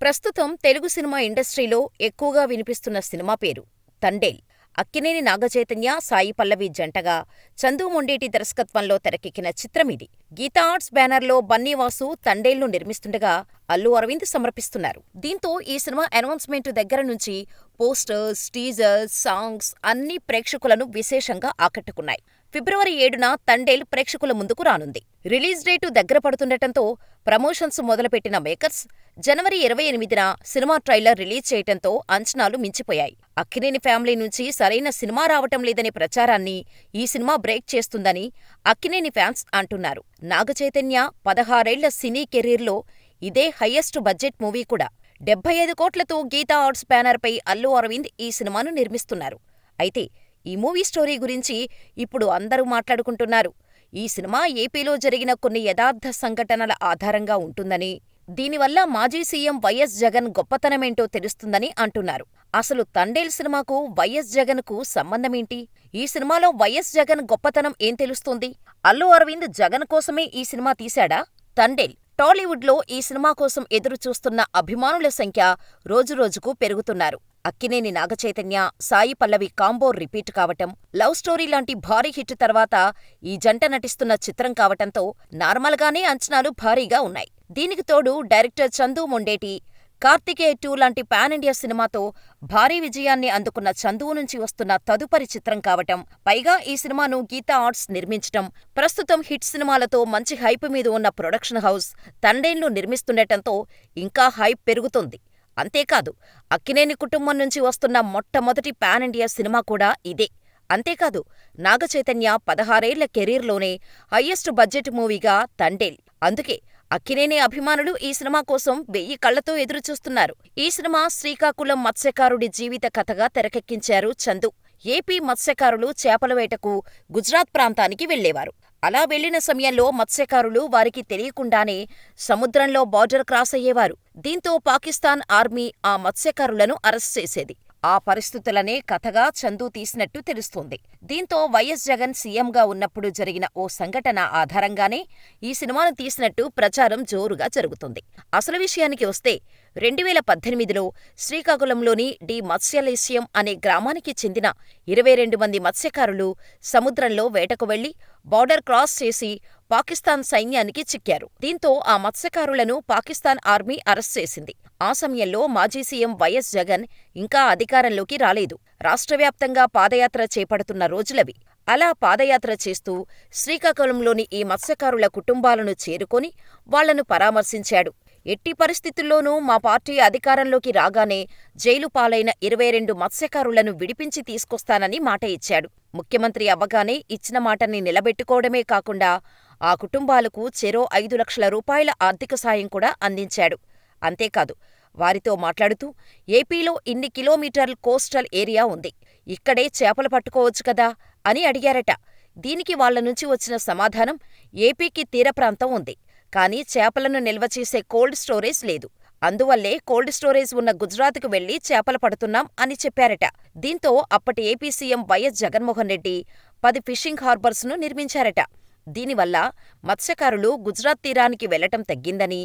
ప్రస్తుతం తెలుగు సినిమా ఇండస్ట్రీలో ఎక్కువగా వినిపిస్తున్న సినిమా పేరు తండేల్. అక్కినేని నాగచైతన్య, సాయి పల్లవి జంటగా చందు మొండేటి దర్శకత్వంలో తెరకెక్కిన చిత్రమిది. గీతా ఆర్ట్స్ బ్యానర్లో బన్నీవాసు తండేల్ను నిర్మిస్తుండగా అల్లు అరవింద్ సమర్పిస్తున్నారు. దీంతో ఈ సినిమా అనౌన్స్మెంట్ దగ్గర నుంచి పోస్టర్స్, టీజర్స్, సాంగ్స్ అన్ని ప్రేక్షకులను విశేషంగా ఆకట్టుకున్నాయి. ఫిబ్రవరి ఏడున తండేల్ ప్రేక్షకుల ముందుకు రానుంది. రిలీజ్ డేటు దగ్గర పడుతుండటంతో ప్రమోషన్స్ మొదలుపెట్టిన మేకర్స్ జనవరి ఇరవై ఎనిమిదిన సినిమా ట్రైలర్ రిలీజ్ చేయటంతో అంచనాలు మించిపోయాయి. అక్కినేని ఫ్యామిలీ నుంచి సరైన సినిమా రావటం లేదనే ప్రచారాన్ని ఈ సినిమా బ్రేక్ చేస్తుందని అక్కినేని ఫ్యాన్స్ అంటున్నారు. నాగచైతన్య పదహారేళ్ళ సినీ కెరీర్లో ఇదే హయ్యెస్ట్ బడ్జెట్ మూవీ కూడా. డెబ్బై ఐదు కోట్లతో గీతా ఆర్ట్స్ బ్యానర్పై అల్లు అరవింద్ ఈ సినిమాను నిర్మిస్తున్నారు. అయితే ఈ మూవీ స్టోరీ గురించి ఇప్పుడు అందరూ మాట్లాడుకుంటున్నారు. ఈ సినిమా ఏపీలో జరిగిన కొన్ని యథార్థ సంఘటనల ఆధారంగా ఉంటుందని, దీనివల్ల మాజీ సీఎం వైఎస్ జగన్ గొప్పతనమేంటో తెలుస్తుందని అంటున్నారు. అసలు తండేల్ సినిమాకు వైఎస్ జగన్కు సంబంధమేంటి? ఈ సినిమాలో వైఎస్ జగన్ గొప్పతనం ఏం తెలుస్తుంది? అల్లు అరవింద్ జగన్ కోసమే ఈ సినిమా తీశాడా? తండేల్ టాలీవుడ్లో ఈ సినిమా కోసం ఎదురు చూస్తున్న అభిమానుల సంఖ్య రోజురోజుకు పెరుగుతున్నారు. అక్కినేని నాగచైతన్య, సాయి పల్లవి కాంబో రిపీట్ కావటం, లవ్ స్టోరీ లాంటి భారీ హిట్ తర్వాత ఈ జంట నటిస్తున్న చిత్రం కావటంతో నార్మల్గానే అంచనాలు భారీగా ఉన్నాయి. దీనికి తోడు డైరెక్టర్ చందు మొండేటి, కార్తికేయ టూ లాంటి పాన్ ఇండియా సినిమాతో భారీ విజయాన్ని అందుకున్న చందువు నుంచి వస్తున్న తదుపరి చిత్రం కావటం, పైగా ఈ సినిమాను గీతా ఆర్ట్స్ నిర్మించటం, ప్రస్తుతం హిట్ సినిమాలతో మంచి హైప్ మీద ఉన్న ప్రొడక్షన్ హౌస్ తండేన్లు నిర్మిస్తుండటంతో ఇంకా హైప్ పెరుగుతోంది. అంతేకాదు అక్కినేని కుటుంబం నుంచి వస్తున్న మొట్టమొదటి పాన్ ఇండియా సినిమా కూడా ఇదే. అంతేకాదు నాగచైతన్య పదహారేళ్ళ కెరీర్లోనే హయ్యెస్ట్ బడ్జెట్ మూవీగా తండేల్. అందుకే అక్కినేని అభిమానులు ఈ సినిమా కోసం వెయ్యి కళ్ళతో ఎదురుచూస్తున్నారు. ఈ సినిమా శ్రీకాకుళం మత్స్యకారుడి జీవిత కథగా తెరకెక్కించారు చందు. ఏపీ మత్స్యకారులు చేపల వేటకు గుజరాత్ ప్రాంతానికి వెళ్ళేవారు. అలా వెళ్ళిన సమయంలో మత్స్యకారులు వారికి తెలియకుండానే సముద్రంలో బార్డర్ క్రాస్ అయ్యేవారు. దీంతో పాకిస్తాన్ ఆర్మీ ఆ మత్స్యకారులను అరెస్ట్ చేసేది. ఆ పరిస్థితులనే కథగా చందు తీసినట్టు తెలుస్తోంది. దీంతో వైఎస్ జగన్ సీఎంగా ఉన్నప్పుడు జరిగిన ఓ సంఘటన ఆధారంగానే ఈ సినిమాను తీసినట్టు ప్రచారం జోరుగా జరుగుతుంది. అసలు విషయానికి వస్తే రెండువేల పద్దెనిమిదిలో శ్రీకాకుళంలోని డి మత్స్యలేశ్యం అనే గ్రామానికి చెందిన ఇరవై రెండు మంది మత్స్యకారులు సముద్రంలో వేటకు వెళ్ళి బార్డర్ క్రాస్ చేసి పాకిస్తాన్ సైన్యానికి చిక్కారు. దీంతో ఆ మత్స్యకారులను పాకిస్తాన్ ఆర్మీ అరెస్ట్ చేసింది. ఆ సమయంలో మాజీ సీఎం వైఎస్ జగన్ ఇంకా అధికారంలోకి రాలేదు. రాష్ట్రవ్యాప్తంగా పాదయాత్ర చేపడుతున్న రోజులవి. అలా పాదయాత్ర చేస్తూ శ్రీకాకుళంలోని ఈ మత్స్యకారుల కుటుంబాలను చేరుకొని వాళ్ళను పరామర్శించాడు. ఎట్టి పరిస్థితుల్లోనూ మా పార్టీ అధికారంలోకి రాగానే జైలు పాలైన ఇరవై రెండు మత్స్యకారులను విడిపించి తీసుకొస్తానని మాట ఇచ్చాడు. ముఖ్యమంత్రి అవ్వగానే ఇచ్చిన మాటని నిలబెట్టుకోవడమే కాకుండా ఆ కుటుంబాలకు చెరో ఐదు లక్షల రూపాయల ఆర్థిక సాయం కూడా అందించాడు. అంతేకాదు వారితో మాట్లాడుతూ ఏపీలో ఇన్ని కిలోమీటర్ల కోస్టల్ ఏరియా ఉంది. ఇక్కడే చేపలు పట్టుకోవచ్చు కదా అని అడిగారట. దీనికి వాళ్ళ నుంచి వచ్చిన సమాధానం ఏపీకి తీరప్రాంతం ఉంది. కానీ చేపలను నిల్వ చేసే కోల్డ్ స్టోరేజ్ లేదు. అందువల్లే కోల్డ్ స్టోరేజ్ ఉన్న గుజరాత్కు వెళ్ళి చేపలు పడుతున్నాం అని చెప్పారట. దీంతో అప్పటి AP CM YS Jaganmohan Reddy పది ఫిషింగ్ హార్బర్స్ను నిర్మించారట. దీనివల్ల మత్స్యకారులు గుజరాత్ తీరానికి వెళ్ళటం తగ్గిందని,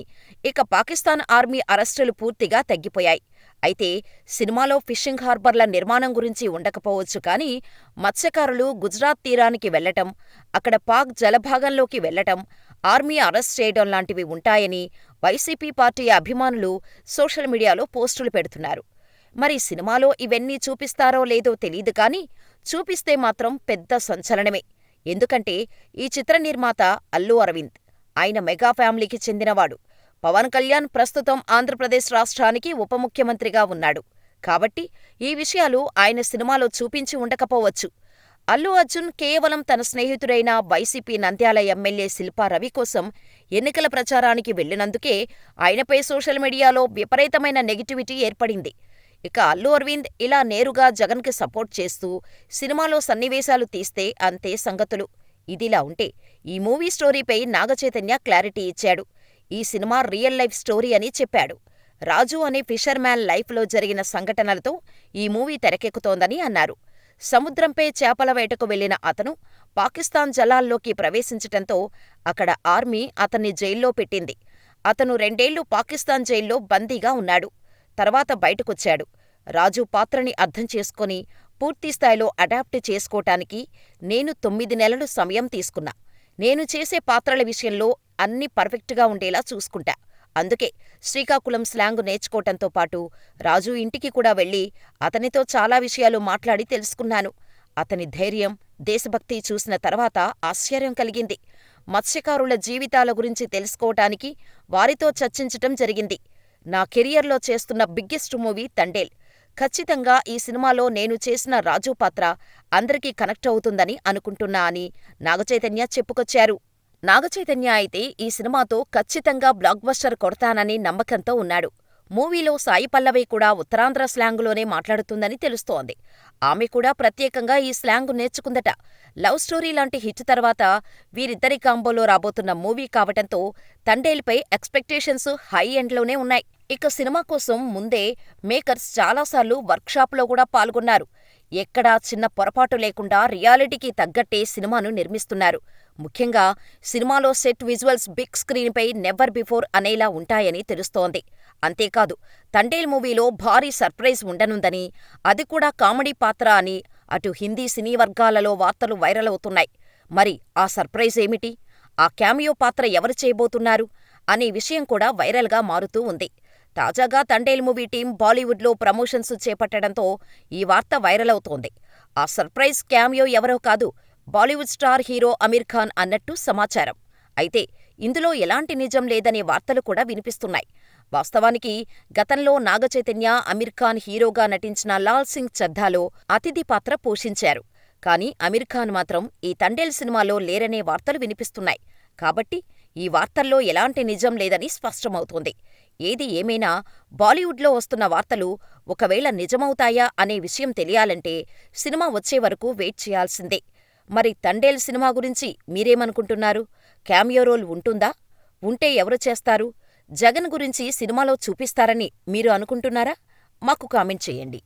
ఇక పాకిస్తాన్ ఆర్మీ అరెస్టులు పూర్తిగా తగ్గిపోయాయి. అయితే సినిమాలో ఫిషింగ్ హార్బర్ల నిర్మాణం గురించి ఉండకపోవచ్చు కానీ మత్స్యకారులు గుజరాత్ తీరానికి వెళ్ళటం, అక్కడ పాక్ జలభాగంలోకి వెళ్ళటం, ఆర్మీ అరెస్ట్ చేయడం లాంటివి ఉంటాయని వైసీపీ పార్టీ అభిమానులు సోషల్ మీడియాలో పోస్టులు పెడుతున్నారు. మరి సినిమాలో ఇవన్నీ చూపిస్తారో లేదో తెలీదు కానీ చూపిస్తే మాత్రం పెద్ద సంచలనమే. ఎందుకంటే ఈ చిత్ర నిర్మాత అల్లు అరవింద్. ఆయన మెగా ఫ్యామిలీకి చెందినవాడు. పవన్ కళ్యాణ్ ప్రస్తుతం ఆంధ్రప్రదేశ్ రాష్ట్రానికి ఉప ముఖ్యమంత్రిగా ఉన్నాడు. కాబట్టి ఈ విషయాలు ఆయన సినిమాలో చూపించి ఉండకపోవచ్చు. అల్లు అర్జున్ కేవలం తన స్నేహితుడైన వైసీపీ నంద్యాల ఎమ్మెల్యే శిల్పా రవి కోసం ఎన్నికల ప్రచారానికి వెళ్ళినందుకే ఆయనపై సోషల్ మీడియాలో విపరీతమైన నెగిటివిటీ ఏర్పడింది. ఇక అల్లు అరవింద్ ఇలా నేరుగా జగన్కి సపోర్ట్ చేస్తూ సినిమాలో సన్నివేశాలు తీస్తే అంతే సంగతులు. ఇదిలా ఉంటే ఈ మూవీ స్టోరీపై నాగచైతన్య క్లారిటీ ఇచ్చాడు. ఈ సినిమా రియల్ లైఫ్ స్టోరీ అని చెప్పాడు. రాజు అనే ఫిషర్ మ్యాన్ లైఫ్లో జరిగిన సంఘటనలతో ఈ మూవీ తెరకెక్కుతోందని అన్నారు. సముద్రంపై చేపల వేటకు వెళ్ళిన అతను పాకిస్తాన్ జలాల్లోకి ప్రవేశించటంతో అక్కడ ఆర్మీ అతన్ని జైల్లో పెట్టింది. అతను రెండేళ్ళు పాకిస్తాన్ జైల్లో బందీగా ఉన్నాడు. తర్వాత బయటకొచ్చాడు. రాజు పాత్రని అర్థం చేసుకొని పూర్తిస్థాయిలో అడాప్ట్ చేసుకోటానికి నేను తొమ్మిది నెలలు సమయం తీసుకున్నా. నేను చేసే పాత్రల విషయంలో అన్నీ పర్ఫెక్ట్గా ఉండేలా చూసుకుంటా. అందుకే శ్రీకాకుళం స్లాంగ్ నేర్చుకోటంతో పాటు రాజు ఇంటికి కూడా వెళ్ళి అతనితో చాలా విషయాలు మాట్లాడి తెలుసుకున్నాను. అతని ధైర్యం, దేశభక్తి చూసిన తర్వాత ఆశ్చర్యం కలిగింది. మత్స్యకారుల జీవితాల గురించి తెలుసుకోవటానికి వారితో చర్చించటం జరిగింది. నా కెరియర్లో చేస్తున్న బిగ్గెస్ట్ మూవీ తండేల్. ఖచ్చితంగా ఈ సినిమాలో నేను చేసిన రాజు పాత్ర అందరికీ కనెక్ట్ అవుతుందని అనుకుంటున్నా అని నాగచైతన్య చెప్పుకొచ్చారు. నాగచైతన్య అయితే ఈ సినిమాతో ఖచ్చితంగా బ్లాక్ బస్టర్ కొడతానని నమ్మకంతో ఉన్నాడు. మూవీలో సాయి పల్లవి కూడా ఉత్తరాంధ్ర స్లాంగులోనే మాట్లాడుతుందని తెలుస్తోంది. ఆమె కూడా ప్రత్యేకంగా ఈ స్లాంగు నేర్చుకుందట. లవ్ స్టోరీ లాంటి హిట్ తర్వాత వీరిద్దరి కాంబోలో రాబోతున్న మూవీ కావటంతో తండేల్పై ఎక్స్పెక్టేషన్స్ హై ఎండ్లోనే ఉన్నాయి. ఇక సినిమా కోసం ముందే మేకర్స్ చాలాసార్లు వర్క్షాప్లో కూడా పాల్గొన్నారు. ఎక్కడా చిన్న పొరపాటు లేకుండా రియాలిటీకి తగ్గట్టే సినిమాను నిర్మిస్తున్నారు. ముఖ్యంగా సినిమాలో సెట్ విజువల్స్ బిగ్ స్క్రీన్పై నెవర్ బిఫోర్ అనేలా ఉంటాయని తెలుస్తోంది. అంతేకాదు తండేల్ మూవీలో భారీ సర్ప్రైజ్ ఉండనుందని, అది కూడా కామెడీ పాత్ర అని అటు హిందీ సినీ వర్గాలలో వార్తలు వైరల్ అవుతున్నాయి. మరి ఆ సర్ప్రైజ్ ఏమిటి? ఆ క్యామియో పాత్ర ఎవరు చేయబోతున్నారు? అనే విషయం కూడా వైరల్గా మారుతూ ఉంది. తాజాగా తండేల్ మూవీ టీం బాలీవుడ్లో ప్రమోషన్స్ చేపట్టడంతో ఈ వార్త వైరల్ అవుతోంది. ఆ సర్ప్రైజ్ క్యామియో ఎవరో కాదు Bollywood star hero Aamir Khan అన్నట్టు సమాచారం. అయితే ఇందులో ఎలాంటి నిజం లేదనే వార్తలు కూడా వినిపిస్తున్నాయి. వాస్తవానికి గతంలో నాగచైతన్య అమీర్ ఖాన్ హీరోగా నటించిన లాల్ సింగ్ చద్దాలో అతిథి పాత్ర పోషించారు. కానీ అమీర్ ఖాన్ మాత్రం ఈ తండేల్ సినిమాలో లేరనే వార్తలు వినిపిస్తున్నాయి. కాబట్టి ఈ వార్తల్లో ఎలాంటి నిజం లేదని స్పష్టమవుతోంది. ఏది ఏమైనా బాలీవుడ్లో వస్తున్న వార్తలు ఒకవేళ నిజమవుతాయా అనే విషయం తెలియాలంటే సినిమా వచ్చే వరకు వెయిట్ చేయాల్సిందే. మరి తండేల్ సినిమా గురించి మీరేమనుకుంటున్నారు? క్యామియో రోల్ ఉంటుందా? ఉంటే ఎవరు చేస్తారు? జగన్ గురించి సినిమాలో చూపిస్తారని మీరు అనుకుంటున్నారా? మాకు కామెంట్ చేయండి.